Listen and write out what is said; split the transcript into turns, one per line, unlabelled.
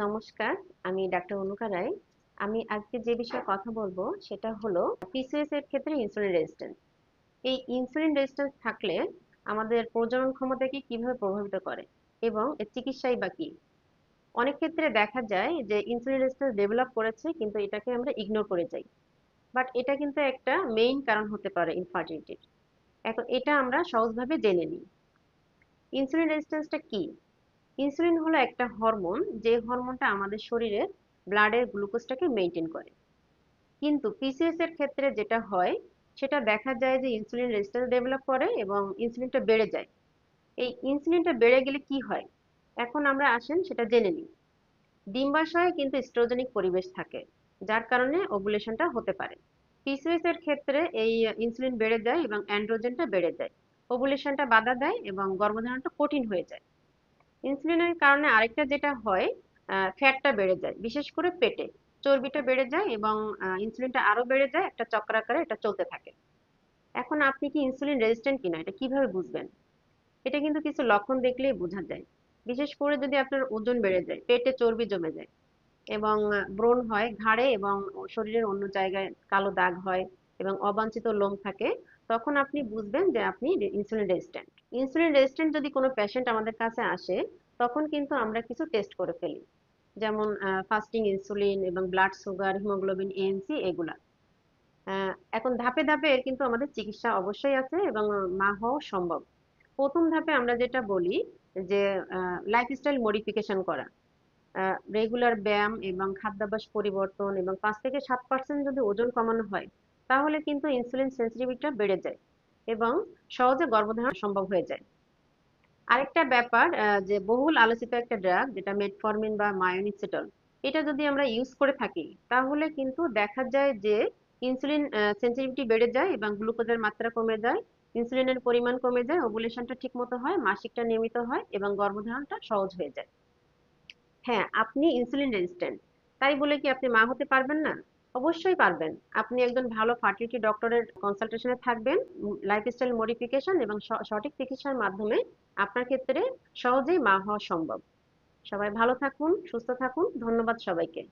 নমস্কার, আমি ডাক্তার অনুকা রায়। আমি আজকে যে বিষয়ে কথা বলব সেটা হলো পিসিএস এর ক্ষেত্রে ইনসুলিন রেজিস্ট্যান্স এই ইনসুলিন রেজিস্ট্যান্স থাকলে আমাদের প্রজনন ক্ষমতাকে কীভাবে প্রভাবিত করে এবং এর চিকিৎসাই বা কি? অনেক ক্ষেত্রে দেখা যায় যে ইনসুলিন রেজিস্ট্যান্স ডেভেলপ করেছে কিন্তু এটাকে আমরা ইগনোর করে যাই। বাট এটা কিন্তু একটা মেইন কারণ হতে পারে ইনফার্টিলিটির এখন এটা আমরা সহজভাবে জেনে নিই। ইনসুলিন রেজিস্ট্যান্সটা কি? ইনসুলিন হলো একটা হরমোন, যে হরমোনটা আমাদের শরীরের ব্লাডের গ্লুকোজটাকে মেনটেন করে। কিন্তু পিসিএস এর ক্ষেত্রে যেটা হয়, সেটা দেখা যায় যে ইনসুলিন রেজিস্ট্যান্স ডেভেলপ করে এবং ইনসুলিনটা বেড়ে যায়। এই ইনসুলিনটা বেড়ে গেলে কি হয়? এখন আমরা আসেন সেটা জেনে নিই। ডিম্বাশয়ে কিন্তু স্ট্রোজেনিক পরিবেশ থাকে, যার কারণে ওভুলেশনটা হতে পারে। পিসিএস এর ক্ষেত্রে এই ইনসুলিন বেড়ে যায় এবং অ্যান্ড্রোজেনটা বেড়ে যায়। ওভুলেশনটা বাধা দেয় এবং গর্ভধারণটা কঠিন হয়ে যায়। ইনসুলিনের কারণে আরেকটা যেটা হয় ফ্যাটটা বেড়ে যায়, বিশেষ করে পেটে। চর্বিটা বেড়ে যায় এবং ইনসুলিনটা আরও বেড়ে যায়, একটা চক্রাকারে এটা চলতে থাকে। এখন আপনি কি ইনসুলিন রেজিস্ট্যান্ট কিনা এটা কীভাবে বুঝবেন? এটা কিন্তু কিছু লক্ষণ দেখলেই বোঝা যায়। বিশেষ করে যদি আপনার ওজন বেড়ে যায়, পেটে চর্বি জমে যায় এবং ব্রণ হয় ঘাড়ে এবং শরীরের অন্য জায়গায় কালো দাগ হয় এবং অবাঞ্ছিত লোম থাকে, তখন আপনি বুঝবেন যে আপনি ইনসুলিন রেজিস্ট্যান্ট। ইনসুলিন রেজিস্ট্যান্ট যদি কোনো পেশেন্ট আমাদের কাছে আসে তখন কিন্তু আমরা কিছু টেস্ট করে ফেলি। যেমন ফাস্টিং ইনসুলিন এবং ব্লাড সুগার হিমোগ্লোবিন এএনসি এগুলা। এখন ধাপে ধাপে কিন্তু আমাদের চিকিৎসা অবশ্যই আছে এবং মা হওয়া সম্ভব। প্রথম ধাপে আমরা যেটা বলি যে লাইফস্টাইল মডিফিকেশন করা। রেগুলার ব্যায়াম এবং খাদ্যাভ্যাস পরিবর্তন এবং পাঁচ থেকে সাত পার্সেন্ট যদি ওজন কমানো হয়, তাহলে কিন্তু ইনসুলিন সেন্সিটিভিটিটা বেড়ে যায় এবং সহজে গর্ভধারণ সম্ভব হয়ে যায়। আরেকটা ব্যাপার যে বহুল আলোচিত একটা ড্রাগ যেটা মেটফরমিন বা মায়োনিসিটল এটা যদি আমরা ইউজ করে থাকি, তাহলে কিন্তু দেখা যায় যে ইনসুলিন সেন্সিটিভিটি বেড়ে যায় এবং গ্লুকোজের মাত্রা কমে যায় ইনসুলিনের পরিমাণ কমে যায় ওভুলেশনটা ঠিক মতো হয়, মাসিকটা নিয়মিত হয় এবং গর্ভধারণটা সহজ হয়ে যায়। হ্যাঁ আপনি ইনসুলিন রেজিস্ট্যান্ট তাই বলে কি আপনি মা হতে পারবেন না? অবশ্যই পারবেন। আপনি একজন ভালো ফার্টিলিটি ডক্টরের কনসালটেশনে থাকবেন লাইফস্টাইল মডিফিকেশন এবং সঠিক চিকিৎসার মাধ্যমে আপনার ক্ষেত্রে সহজেই মা হওয়া সম্ভব। সবাই ভালো থাকুন, সুস্থ থাকুন, ধন্যবাদ সবাইকে।